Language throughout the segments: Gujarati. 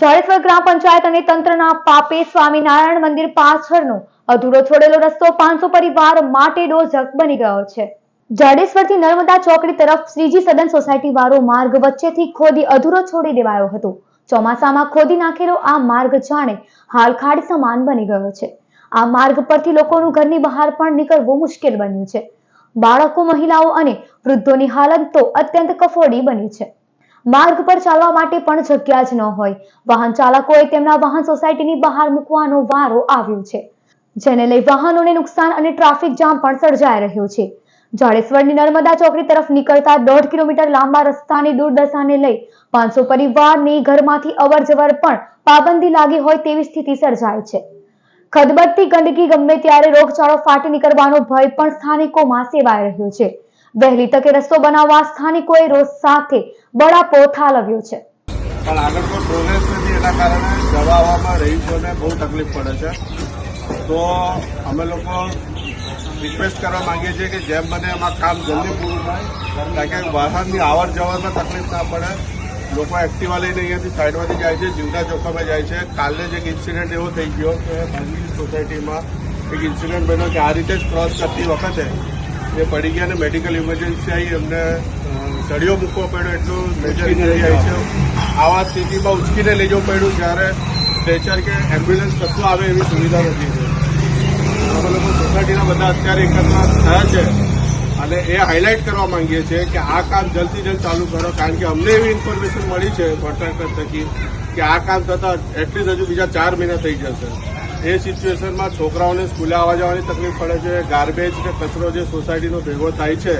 જાડેશ્વર ગ્રામ પંચાયત અને તંત્રના પાપે સ્વામિનારાયણ મંદિર પાછળનો અધૂરો છોડેલો રસ્તો પાંચસો પરિવાર માટે ડોઝક બની ગયો છે. જાડેશ્વરથી નર્મદા ચોકડી તરફ શ્રીજી સદન સોસાયટી વાળો માર્ગ વચ્ચેથી ખોદી અધૂરો છોડી દેવાયો હતો. ચોમાસામાં ખોદી નાખેલો આ માર્ગ જાણે હાલ ખાડ સમાન બની ગયો છે. આ માર્ગ પરથી લોકોનું ઘરની બહાર પણ નીકળવું મુશ્કેલ બન્યું છે. બાળકો, મહિલાઓ અને વૃદ્ધોની હાલત તો અત્યંત કફોડી બની છે. માર્ગ પર ચાલવા માટે પણ જગ્યા જ ન હોય. વાહન ચાલકોએ તેમના વાહન સોસાયટીની બહાર મૂકવાનો વારો આવ્યો છે. જેને લઈ વાહનોને નુકસાન અને ટ્રાફિક જામ પણ સર્જાઈ રહ્યો છે. જાડેશ્વરની નર્મદા ચોકડી તરફ નીકળતા દોઢ કિલોમીટર લાંબા રસ્તાની દુર્દશાને લઈ પાંચસો પરિવારની ઘરમાંથી અવર જવર પણ પાબંદી લાગી હોય તેવી સ્થિતિ સર્જાય છે. ખદબદતી ગંદકી ગમે ત્યારે રોગચાળો ફાટી નીકળવાનો ભય પણ સ્થાનિકોમાં સેવાઈ રહ્યો છે. વહેલી તકે રસ્તો બનાવવા સ્થાનિકોએ રોજ સાથે બળાપો ઠાલવ્યો છે. પણ આગળ કોઈ પ્રોગ્રેસ નથી, એના કારણે દવાઓમાં રહીશોને બહુ તકલીફ પડે છે. તો અમે લોકો રિક્વેસ્ટ કરવા માંગીએ છીએ કે જેમ બને એમાં કામ જલ્દી પૂરું થાય, કારણ કે વાહનની આવર જવરમાં તકલીફ ના પડે. લોકો એક્ટિવા લઈને અહીંયાથી સાઈડમાંથી જાય છે, જીવના જોખમે જાય છે. કાલે જ એક ઇન્સિડન્ટ એવો થઈ ગયો કે ભાંગી સોસાયટીમાં એક ઇન્સિડન્ટ બન્યો કે આ રીતે જ ક્રોસ કરતી વખતે એ પડી ગયા અને મેડિકલ ઇમરજન્સી આવી એમને સળિયો મૂકવો પડ્યો એટલું મેજર ઇન્જરી આવી છે. આવા સ્થિતિમાં ઉચકીને લઈ જવું પડ્યું જ્યારે સ્ટ્રેચર કે એમ્બ્યુલન્સ કશું આવે એવી સુવિધા નથી છે અમે લોકો સોસાયટીના બધા અત્યારે એકત્ર થયા છે. અને એ હાઇલાઇટ કરવા માંગીએ છીએ કે આ કામ જલ્દી જલ્દ ચાલુ કરો કારણ કે અમને એવી ઇન્ફોર્મેશન મળી છે કોન્ટ્રાક્ટર થકી કે આ કામ થતાં એટલીસ્ટ હજુ બીજા ચાર મહિના થઈ જશે. એ સિચ્યુએશનમાં છોકરાઓને સ્કૂલે આવવા જવાની તકલીફ પડે છે ગાર્બેજ કે કચરો જે સોસાયટીનો ભેગો થાય છે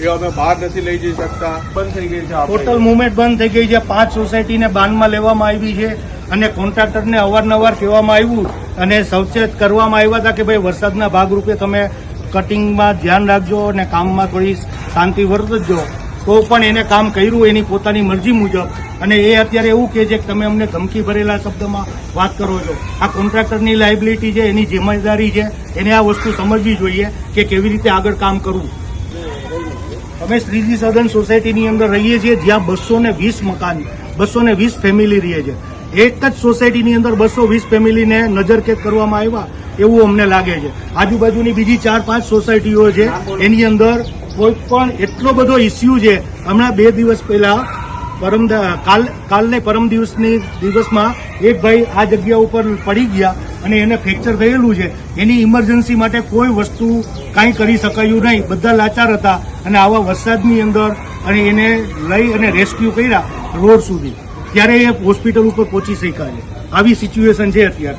એ અમે બહાર નથી લઈ જઈ શકતા. બંધ થઈ ગઈ છે ટોટલ મુવમેન્ટ બંધ થઈ ગઈ છે. પાંચ સોસાયટીને બાનમાં લેવામાં આવી છે અને કોન્ટ્રાક્ટરને અવારનવાર કહેવામાં આવ્યું અને સવચેત કરવામાં આવ્યા હતા કે ભાઈ વરસાદના ભાગરૂપે તમે કટિંગમાં ધ્યાન રાખજો અને કામમાં થોડી શાંતિ વર્તજો. તો પણ એને કામ કર્યું એની પોતાની મરજી મુજબ. અને એ અત્યારે એવું કહે છે કે તમે અમને ધમકી ભરેલા શબ્દમાં વાત કરો છો. આ કોન્ટ્રાક્ટરની લાયબિલિટી છે, એની જિમ્મેદારી છે. એને આ વસ્તુ સમજવી જોઈએ કે કેવી રીતે આગળ કામ કરવું. અમે શ્રીજી સદન સોસાયટીની અંદર રહીએ છીએ, જ્યાં બસો ને વીસ મકાન, બસો ને વીસ ફેમિલી રહીએ છે. એક જ સોસાયટીની અંદર બસો વીસ ફેમિલીને નજરકેદ કરવામાં આવ્યા એવું અમને લાગે છે. આજુબાજુની બીજી ચાર પાંચ સોસાયટીઓ છે, એની અંદર કોઈ પણ એટલો બધો ઇસ્યુ છે. હમણાં બે દિવસ પહેલા પરમ કાલ, કાલને પરમ દિવસની દિવસમાં એક ભાઈ આ જગ્યા ઉપર પડી ગયા અને એને ફ્રેક્ચર થયેલું છે. એની ઇમરજન્સી માટે કોઈ વસ્તુ કાંઈ કરી શકાયું નહીં. બધા લાચાર હતા અને આવા વરસાદની અંદર અને એને લઈ અને રેસ્ક્યુ કર્યા રોડ સુધી. ત્યારે એ હોસ્પિટલ ઉપર પહોંચી શક્યા છે. આવી સિચ્યુએશન છે અત્યારે